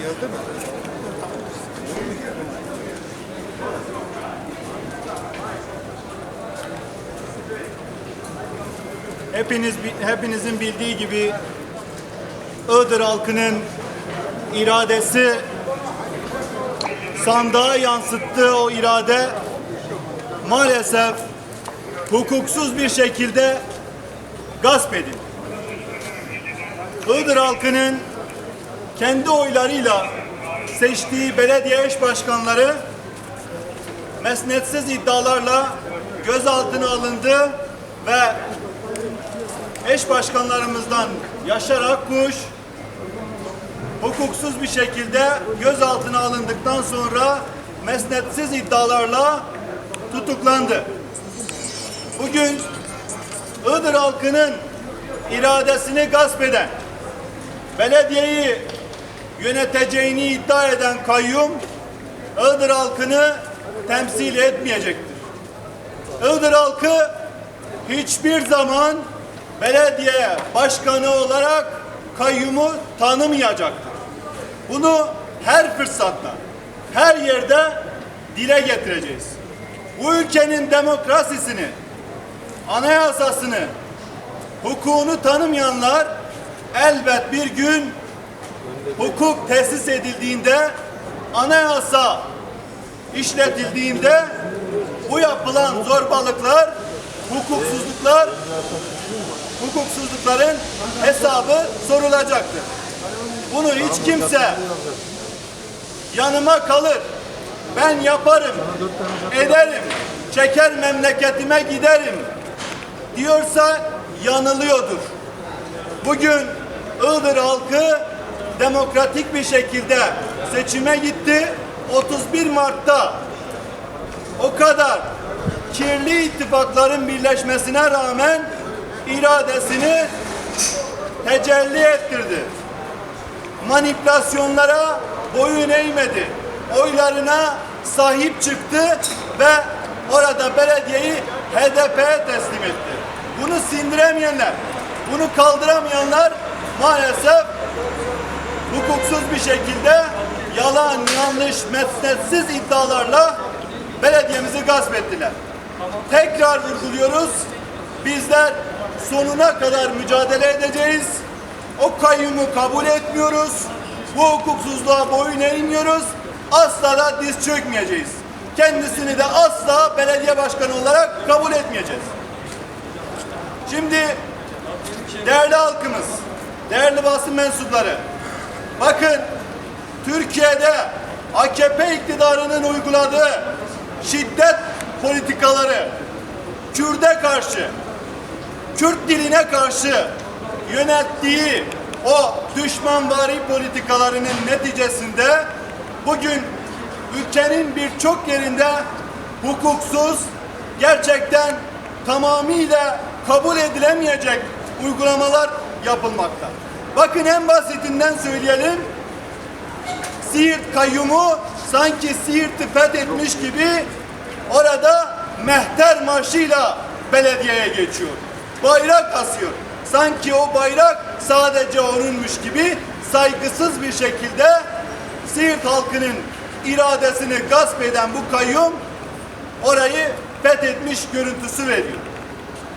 Geldi mi? Hepiniz hepinizin bildiği gibi Iğdır halkının iradesi sandığa yansıttığı o irade maalesef hukuksuz bir şekilde gasp edildi. Iğdır halkının kendi oylarıyla seçtiği belediye eş başkanları mesnetsiz iddialarla gözaltına alındı ve eş başkanlarımızdan Yaşar Akkuş hukuksuz bir şekilde gözaltına alındıktan sonra mesnetsiz iddialarla tutuklandı. Bugün Iğdır halkının iradesini gasp eden, belediyeyi yöneteceğini iddia eden kayyum Iğdır halkını temsil etmeyecektir. Iğdır halkı hiçbir zaman belediye başkanı olarak kayyumu tanımayacaktır. Bunu her fırsatta, her yerde dile getireceğiz. Bu ülkenin demokrasisini, anayasasını, hukukunu tanımayanlar elbet bir gün hukuk tesis edildiğinde, anayasa işletildiğinde bu yapılan zorbalıklar, hukuksuzluklar, hukuksuzlukların hesabı sorulacaktır. Bunu hiç kimse yanıma kalır, ben yaparım, ederim, çeker memleketime giderim diyorsa yanılıyordur. Bugün Iğdır halkı demokratik bir şekilde seçime gitti. 31 Mart'ta o kadar kirli ittifakların birleşmesine rağmen iradesini tecelli ettirdi. Manipülasyonlara boyun eğmedi. Oylarına sahip çıktı ve orada belediyeyi HDP'ye teslim etti. Bunu sindiremeyenler, bunu kaldıramayanlar maalesef hukuksuz bir şekilde yalan, yanlış, mesnetsiz iddialarla belediyemizi gasp ettiler. Tekrar vurguluyoruz. Bizler sonuna kadar mücadele edeceğiz. O kayyumu kabul etmiyoruz. Bu hukuksuzluğa boyun eğmiyoruz. Asla da diz çökmeyeceğiz. Kendisini de asla belediye başkanı olarak kabul etmeyeceğiz. Şimdi değerli halkımız, değerli basın mensupları, bakın Türkiye'de AKP iktidarının uyguladığı şiddet politikaları, Kürt'e karşı, Kürt diline karşı yönelttiği o düşmanvari politikalarının neticesinde bugün ülkenin birçok yerinde hukuksuz, gerçekten tamamıyla kabul edilemeyecek uygulamalar yapılmakta. Bakın en basitinden söyleyelim. Siirt kayyumu sanki Siirt'i fethetmiş gibi orada mehter marşıyla belediyeye geçiyor. Bayrak asıyor. Sanki o bayrak sadece onunmuş gibi saygısız bir şekilde Siirt halkının iradesini gasp eden bu kayyum orayı fethetmiş görüntüsü veriyor.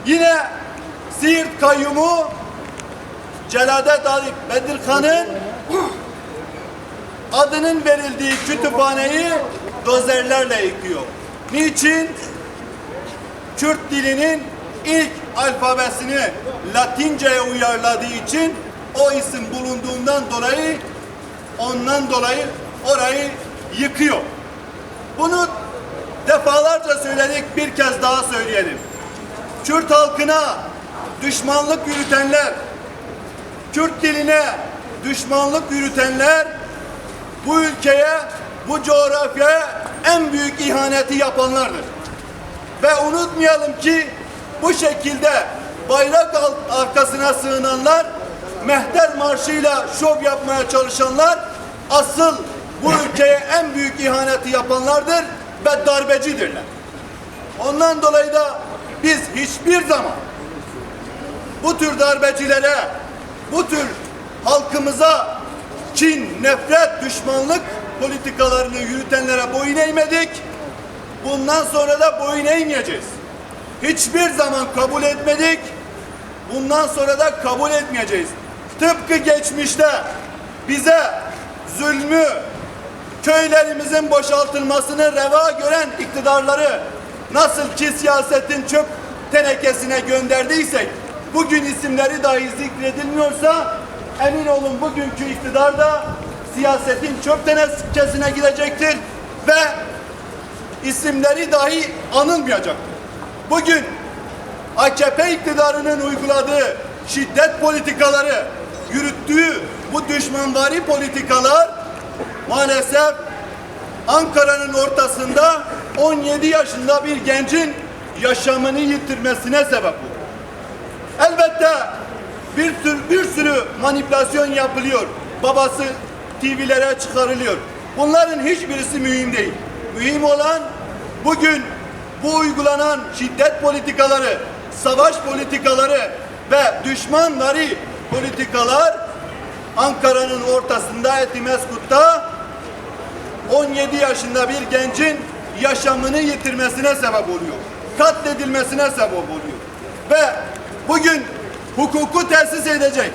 Yine Siirt kayyumu Celadet Ali Bedirkan'ın adının verildiği kütüphaneyi dozerlerle yıkıyor. Niçin? Kürt dilinin ilk alfabesini Latince'ye uyarladığı için o isim bulunduğundan dolayı ondan dolayı orayı yıkıyor. Bunu defalarca söyledik bir kez daha söyleyelim. Kürt halkına düşmanlık yürütenler, Kürt diline düşmanlık yürütenler bu ülkeye, bu coğrafyaya en büyük ihaneti yapanlardır. Ve unutmayalım ki bu şekilde bayrak arkasına sığınanlar, mehter marşıyla şov yapmaya çalışanlar asıl bu ülkeye en büyük ihaneti yapanlardır ve darbecidirler. Ondan dolayı da biz hiçbir zaman bu tür darbecilere, bu tür halkımıza kin, nefret, düşmanlık politikalarını yürütenlere boyun eğmedik. Bundan sonra da boyun eğmeyeceğiz. Hiçbir zaman kabul etmedik. Bundan sonra da kabul etmeyeceğiz. Tıpkı geçmişte bize zulmü, köylerimizin boşaltılmasını reva gören iktidarları nasıl ki siyasetin çöp tenekesine gönderdiysek bugün isimleri dahi zikredilmiyorsa emin olun bugünkü iktidar da siyasetin çöp tenekesine gidecektir ve isimleri dahi anılmayacaktır. Bugün AKP iktidarının uyguladığı şiddet politikaları, yürüttüğü bu düşmanvari politikalar maalesef Ankara'nın ortasında 17 yaşında bir gencin yaşamını yitirmesine sebep oldu. Elbette bir sürü, bir sürü manipülasyon yapılıyor. Babası TV'lere çıkarılıyor. Bunların hiçbirisi mühim değil. Mühim olan bugün bu uygulanan şiddet politikaları, savaş politikaları ve düşmanvari politikalar Ankara'nın ortasında Etimeskut'ta 17 yaşında bir gencin yaşamını yitirmesine sebep oluyor. Katledilmesine sebep oluyor. Ve bugün hukuku tesis edecek,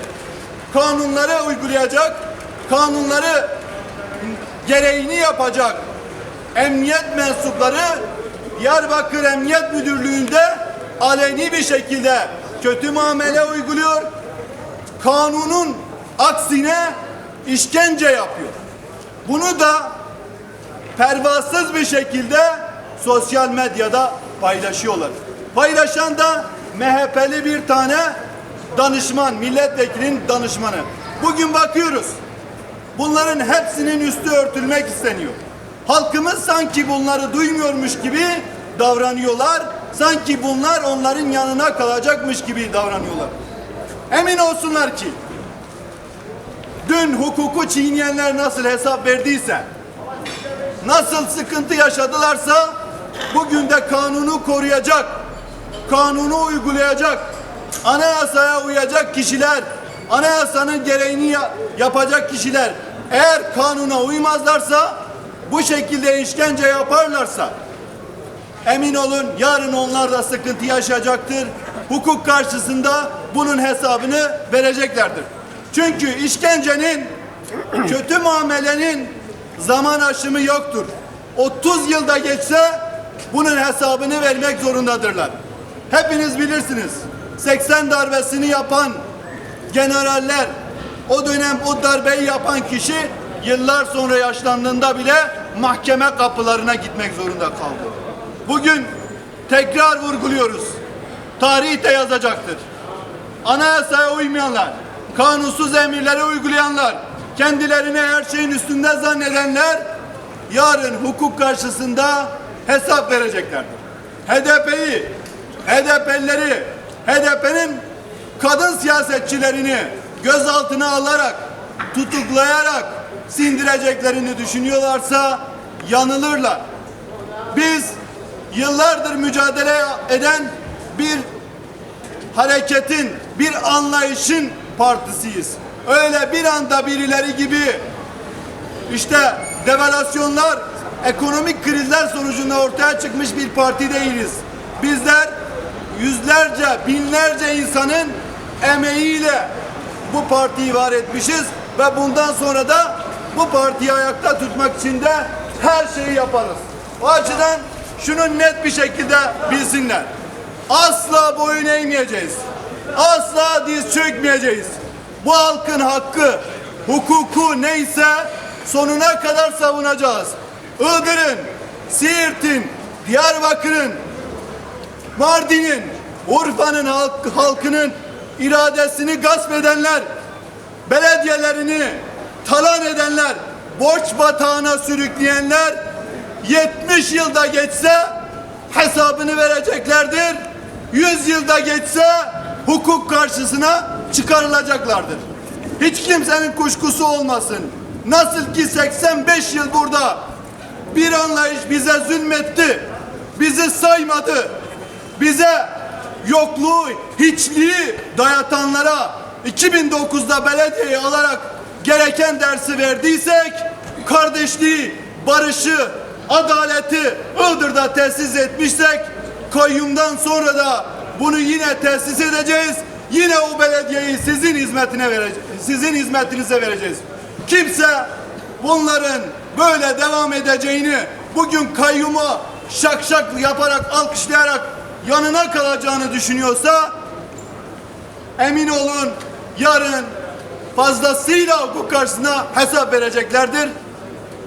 kanunları uygulayacak, kanunları gereğini yapacak emniyet mensupları Diyarbakır Emniyet Müdürlüğü'nde aleni bir şekilde kötü muamele uyguluyor. Kanunun aksine işkence yapıyor. Bunu da pervasız bir şekilde sosyal medyada paylaşıyorlar. Paylaşan da MHP'li bir tane danışman, milletvekilinin danışmanı. Bugün bakıyoruz. Bunların hepsinin üstü örtülmek isteniyor. Halkımız sanki bunları duymuyormuş gibi davranıyorlar. Sanki bunlar onların yanına kalacakmış gibi davranıyorlar. Emin olsunlar ki dün hukuku çiğneyenler nasıl hesap verdiyse nasıl sıkıntı yaşadılarsa bugün de kanunu koruyacak, kanunu uygulayacak, anayasaya uyacak kişiler, anayasanın gereğini ya- yapacak kişiler eğer kanuna uymazlarsa bu şekilde işkence yaparlarsa emin olun yarın onlar da sıkıntı yaşayacaktır. Hukuk karşısında bunun hesabını vereceklerdir. Çünkü işkencenin kötü muamelenin zaman aşımı yoktur. 30 yılda geçse bunun hesabını vermek zorundadırlar. Hepiniz bilirsiniz. 80 darbesini yapan generaller, o dönem o darbeyi yapan kişi yıllar sonra yaşlandığında bile mahkeme kapılarına gitmek zorunda kaldı. Bugün tekrar vurguluyoruz. Tarih de yazacaktır. Anayasaya uymayanlar, kanunsuz emirleri uygulayanlar, kendilerini her şeyin üstünde zannedenler yarın hukuk karşısında hesap vereceklerdir. HDP'yi, HDP'lileri, HDP'nin kadın siyasetçilerini gözaltına alarak, tutuklayarak sindireceklerini düşünüyorlarsa yanılırlar. Biz yıllardır mücadele eden bir hareketin, bir anlayışın partisiyiz. Öyle bir anda birileri gibi işte devalüasyonlar, ekonomik krizler sonucunda ortaya çıkmış bir parti değiliz. Bizler yüzlerce, binlerce insanın emeğiyle bu partiyi var etmişiz ve bundan sonra da bu partiyi ayakta tutmak için de her şeyi yaparız. O açıdan şunu net bir şekilde bilsinler. Asla boyun eğmeyeceğiz. Asla diz çökmeyeceğiz. Bu halkın hakkı, hukuku neyse sonuna kadar savunacağız. Iğdır'ın, Siirt'in, Diyarbakır'ın, Mardin'in, Urfa'nın halk, halkının iradesini gasp edenler, belediyelerini talan edenler, borç batağına sürükleyenler 70 yılda geçse hesabını vereceklerdir. 100 yılda geçse hukuk karşısına çıkarılacaklardır. Hiç kimsenin kuşkusu olmasın. Nasıl ki 85 yıl burada bir anlayış bize zulmetti, bizi saymadı, bize yokluğu, hiçliği dayatanlara 2009'da belediyeyi alarak gereken dersi verdiysek kardeşliği, barışı, adaleti Iğdır'da tesis etmişsek kayyumdan sonra da bunu yine tesis edeceğiz. Yine o belediyeyi sizin hizmetine vereceğiz. Sizin hizmetinize vereceğiz. Kimse bunların böyle devam edeceğini bugün kayyuma şak şak yaparak alkışlayarak yanına kalacağını düşünüyorsa emin olun yarın fazlasıyla hukuk karşısına hesap vereceklerdir.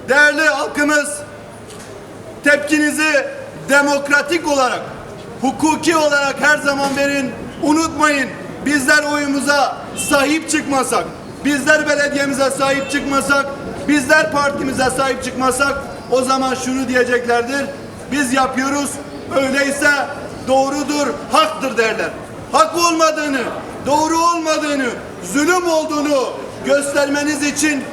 Değerli halkımız tepkinizi demokratik olarak, hukuki olarak her zaman verin. Unutmayın bizler oyumuza sahip çıkmasak, bizler belediyemize sahip çıkmasak, bizler partimize sahip çıkmasak o zaman şunu diyeceklerdir. Biz yapıyoruz, öyleyse doğrudur, haktır derler. Hak olmadığını, doğru olmadığını, zulüm olduğunu göstermeniz için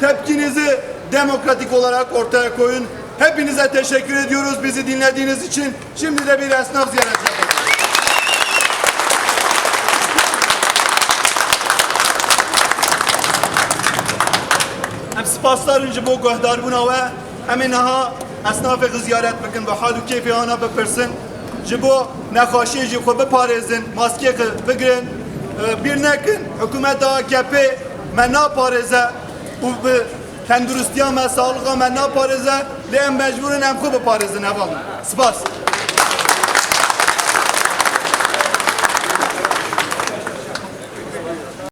tepkinizi demokratik olarak ortaya koyun. Hepinize teşekkür ediyoruz bizi dinlediğiniz için. Şimdi de bir esnaf ziyareti yapalım. Em spaslarım ji bo guhdarbûna we em ê niha esnafê ziyaret bikin ve hal û ana bipirsin. جبو نخاشی جی خود بپارێزن ماسکێ بگرن bir nekin hükümet AKP me naparêze û bi tenduristiya me sağlığa me naparêze lê em mecburin em xwe biparêzin ev Spas.